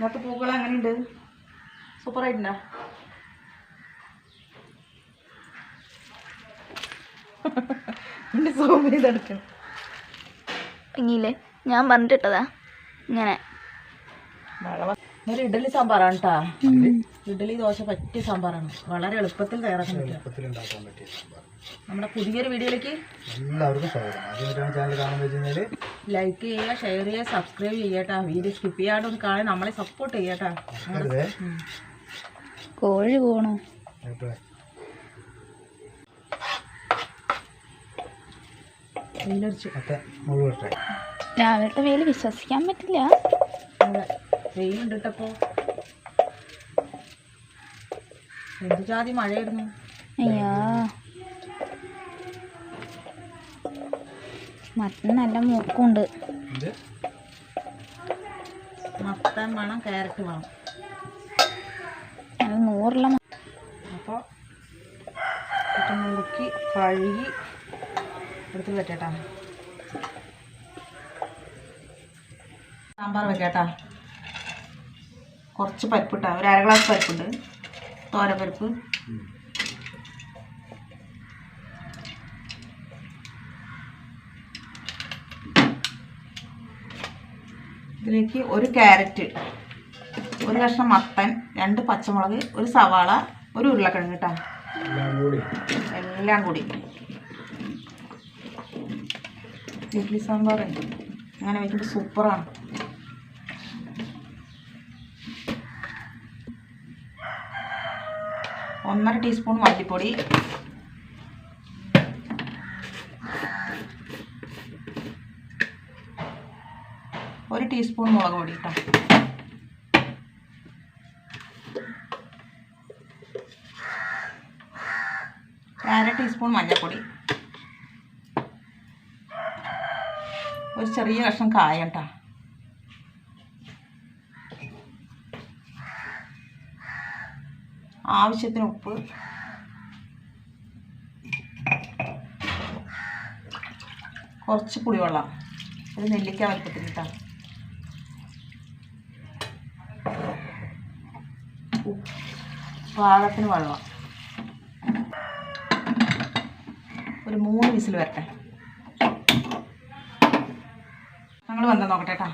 ഇന്നത്തെ പൂക്കൾ എങ്ങനെയുണ്ട്? സൂപ്പറായിട്ടുണ്ടോ ആയിട്ടുണ്ടോ? സോമ ഇതെടുക്കണം ഇങ്ങിയില്ലേ ഞാൻ പറഞ്ഞിട്ടതാ ഇങ്ങനെ. ഒരു ഇഡലി സാമ്പാറാണ് കേട്ടാ ഇഡലി ദോശ പറ്റിയ സാമ്പാറാണ്. വളരെ എളുപ്പത്തിൽ തയ്യാറാക്കാൻ പറ്റും. എളുപ്പത്തിലുണ്ടാക്കാൻ പറ്റിയ സാമ്പാർ നമ്മുടെ പുതിയൊരു വീഡിയോയിലേക്ക് എല്ലാവർക്കും സ്വാഗതം. ആദ്യമായിട്ടാണ് ചാനൽ കാണുന്നത് വെച്ച് കഴിഞ്ഞാൽ ലൈക്ക് ചെയ്യുക ഷെയർ ചെയ്യുക സബ്സ്ക്രൈബ് ചെയ്യട്ടാ വീഡിയോ സ്കിപ്പ് ചെയ്യാണ്ട് ഒന്ന് കാണാൻ നമ്മളെ സപ്പോർട്ട് ചെയ്യട്ടാ കോഴി പോണോ. രാവിലത്തെ വെയിൽ വിശ്വസിക്കാൻ പറ്റില്ല. വെയിലുണ്ടിട്ടപ്പോ. വെയിലുണ്ട് കേട്ടപ്പോ എന്ത് ജാതി മഴയായിരുന്നു? മറ്റന്ന് നല്ല മൂക്കുണ്ട്. മത്തൻ വേണം കാരറ്റ് വേണം. അത് നൂറുള്ള മ- അപ്പോൾ മുറുക്കി കഴുകി എടുത്ത് വെച്ചേട്ടാ. സാമ്പാർ വെക്കാട്ടാ. കുറച്ച് പരിപ്പിട്ടാ ഒരു അര ഗ്ലാസ് പരിപ്പുണ്ട് തോരപ്പരിപ്പ് ഇതിലേക്ക് ഒരു ക്യാരറ്റ് ഒരു കഷ്ണം മത്തൻ രണ്ട് പച്ചമുളക് ഒരു സവാള ഒരു ഉരുളക്കിഴങ്ങ് കേട്ടോ എല്ലാം കൂടി. ഇഡ്ഡലി സാമ്പാർ അങ്ങനെ വെക്കുമ്പോൾ സൂപ്പറാണ് ഒന്നര ടീസ്പൂൺ മല്ലിപ്പൊടി ടീസ്പൂൺ മുളക് പൊടി കേട്ടോ അര ടീസ്പൂൺ മഞ്ഞൾപ്പൊടി. ഒരു ചെറിയ കഷ്ണം കായ കേട്ടോ ആവശ്യത്തിന് ഉപ്പ്. കുറച്ച് പുളിവെള്ളം. ഒരു നെല്ലിക്ക വലുപ്പത്തിൽ കേട്ടോ പാകത്തിന് വെള്ളം. ഒരു മൂന്ന് വിസിൽ വരട്ടെ. ഞങ്ങൾ വന്ന് നോക്കട്ടെ കേട്ടോ.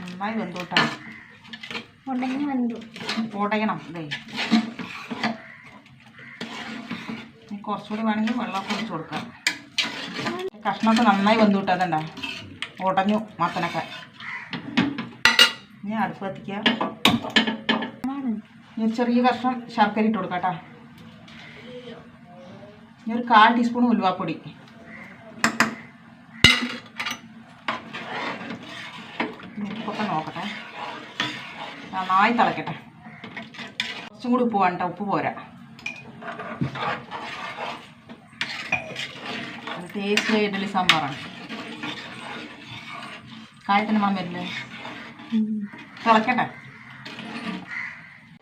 നന്നായി വെന്തോട്ടെ ഉടനെ ഉടയണം ഇതേ ഇനി കുറച്ചുകൂടി വേണമെങ്കിൽ വെള്ളമൊക്കെ ഒഴിച്ച് കൊടുക്കാം. കഷ്ണമൊക്കെ നന്നായി വെന്തുവിട്ടാ വിട്ടതണ്ട ഉടഞ്ഞു മത്തനൊക്കെ. ഇനി അടുപ്പ് കത്തിക്കുക. ഇനി ചെറിയ കഷ്ണം ശർക്കര ഇട്ട് കൊടുക്കാം കേട്ടോ. ഇനി ഒരു കാൽ ടീസ്പൂൺ ഉലുവാപ്പൊടി. ഉപ്പൊക്കെ നോക്കട്ടെ. നന്നായി തിളക്കട്ടെ. കുറച്ചും കൂടി ഉപ്പ് വേണ്ട ഉപ്പ് പോരാ. ടേസ്റ്റ് ഇഡലി സാമ്പാറാണ്. കായത്തിന് മണം വരില്ലേ? തിളക്കട്ടെ.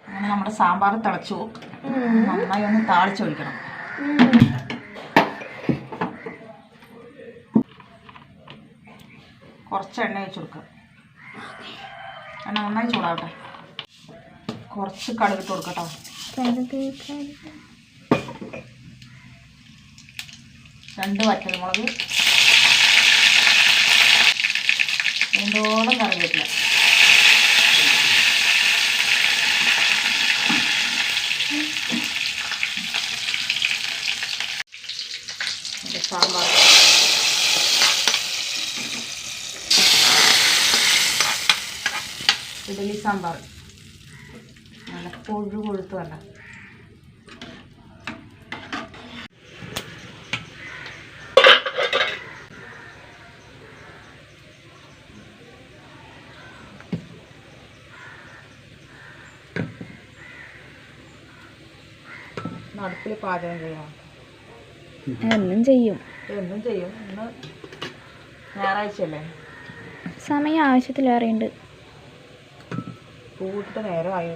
അങ്ങനെ നമ്മുടെ സാമ്പാർ തിളച്ചു നന്നായി ഒന്ന് താളിച്ചൊഴിക്കണം കുറച്ച് എണ്ണ വെച്ച് കൊടുക്കുക എണ്ണ നന്നായി ചൂടാവട്ടെ. കുറച്ച് കടുകിട്ട് കൊടുക്കട്ടോ രണ്ട് വറ്റൽമുളക്. രണ്ടോളം കറിവേപ്പില. സാമ്പാർ. ഇഡലി സാമ്പാർ. നല്ല കൊഴു കൊഴുത്ത് വേണ്ട. അടുപ്പിൽ പാചകം ചെയ്യണം. എന്നും ചെയ്യും. എന്നും ചെയ്യും. ഇന്ന് ഞായറാഴ്ചയല്ലേ? സമയം ആവശ്യത്തിലേറെയുണ്ട് പൂട്ടിട്ട് നേരമായി.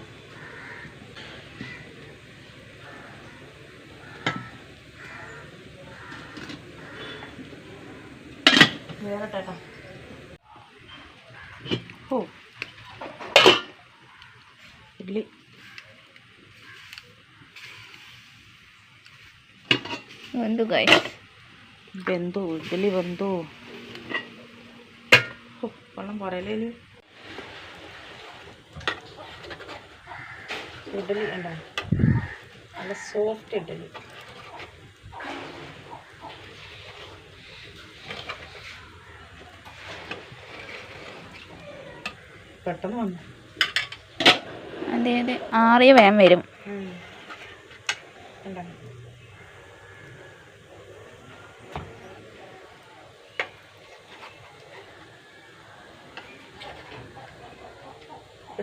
വേറെ കേട്ടോ ഓ ഇഡ്ലി. ഗൈ വെന്തു ഇഡ്ഡലി വെന്തു ഓ വെള്ളം പറയലേ ഇഡ്ഡലി ഉണ്ടോ നല്ല സോഫ്റ്റ് ഇഡ്ഡലി പെട്ടെന്ന് വന്നു അതെ അതെ ആറിയ വേഗം വരും ഉണ്ടോ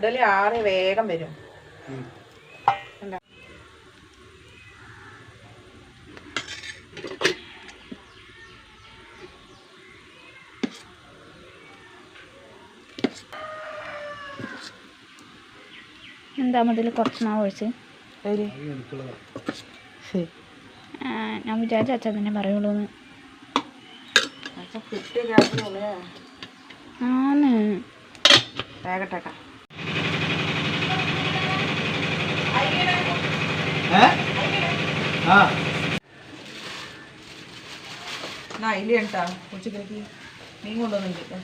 ഇഡലി ആറി വേഗം വരും? എന്താ മുതൽ കുറച്ച് മാവ് ഒഴിച്ച്? ഞാൻ വിചാരിച്ച അച്ഛൻ തന്നെ പറയുള്ളൂ എന്ന് അച്ഛൻ കിട്ടിയ ഗ്യാസിനുള്ളിൽ ആന്ന്. വേഗട്ടേക്കാം കേട്ടാ. കൊണ്ടുവന്നിട്ട്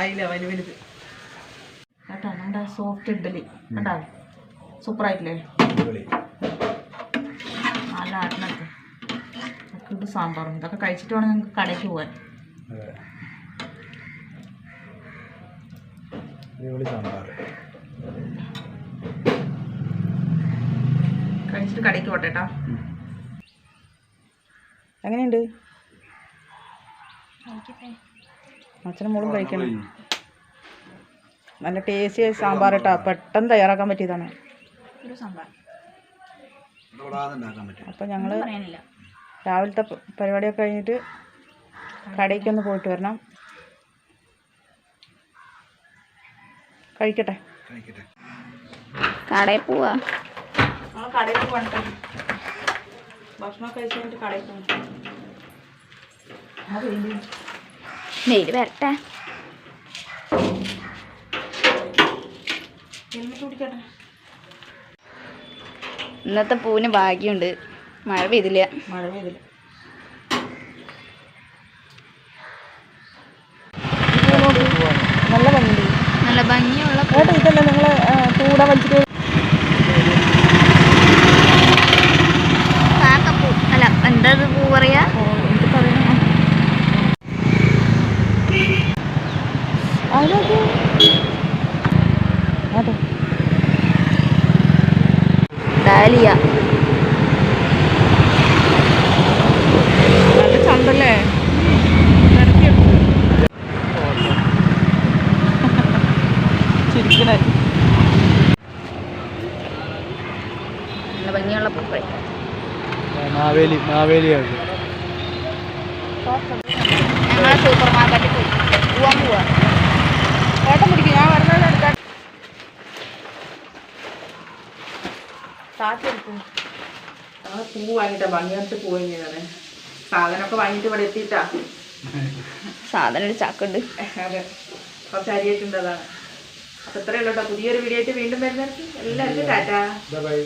അയില വലിയ വലുത്. കേട്ടോ നമ്മുടെ സോഫ്റ്റ് ഇഡ്ഡലി. കണ്ടാ? സൂപ്പറായിട്ടില്ലേ? അടിപൊളി. നല്ല ആട്ടിനൊക്കെ. ഇത് സാമ്പാറും. ഇതൊക്കെ കഴിച്ചിട്ട് വേണം നിങ്ങൾക്ക് കടയ്ക്ക് പോകാൻ സാമ്പാർ കഴിച്ചിട്ട് കടയ്ക്ക് പോട്ടെ കേട്ടോ എങ്ങനെയുണ്ട് അച്ഛനും മോളും കഴിക്കണം. നല്ല ടേസ്റ്റി സാമ്പാർ കേട്ടോ പെട്ടെന്ന് തയ്യാറാക്കാൻ പറ്റിയതാണ്. അപ്പൊ ഞങ്ങൾ ഞങ്ങൾ രാവിലത്തെ പരിപാടിയൊക്കെ കഴിഞ്ഞിട്ട് കടയ്ക്കൊന്ന് പോയിട്ട് വരണം. കഴിക്കട്ടെ. കഴിക്കട്ടെ കടയിൽ പോവാ. കടയിൽ പോകണ്ട ഭക്ഷണം കഴിച്ച് കഴിഞ്ഞിട്ട് കടയിൽ പോകണം വെയിൽ വരട്ടെ. ഇന്നത്തെ പൂവിന് ഭാഗ്യമുണ്ട്. മഴ പെയ്തില്ല. മഴ പെയ്തില്ല. നല്ല ഭംഗിയുണ്ട് നല്ല ഭംഗിയുള്ള ഇതല്ല നിങ്ങൾ കൂടെ വലിച്ചിട്ട് കാക്കപ്പൂ. അല്ല എന്താ പൂ പറയാ? ഡാലിയ. നല്ല ഭംഗിയുള്ള മാവേലി മാവേലി ഞങ്ങളെ സൂപ്പർ മാർക്കറ്റിൽ പോയി. പോവാൻ പോവാ. ഏട്ടൻ പിടിക്കും ഞാൻ വരുന്നത് എടുക്കാൻ കാറ്റ് എടുക്കും. ഞങ്ങൾ പൂ വാങ്ങിട്ടാ ഭംഗിയായിട്ട് പൂ വാങ്ങിയതാണ്. സാധനമൊക്കെ വാങ്ങിയിട്ട് ഇവിടെ എത്തിയിട്ടാ. സാധനം ഒരു ചാക്കുണ്ട്. അതെ. കുറച്ച് അരിയൊക്കെ അതാണ്. അപ്പൊ ഇത്രയേ ഉള്ളൂ കേട്ടോ. പുതിയൊരു വീഡിയോ ആയിട്ട് വീണ്ടും വരുന്നവർക്ക് എല്ലാവർക്കും ടാറ്റാ. Bye bye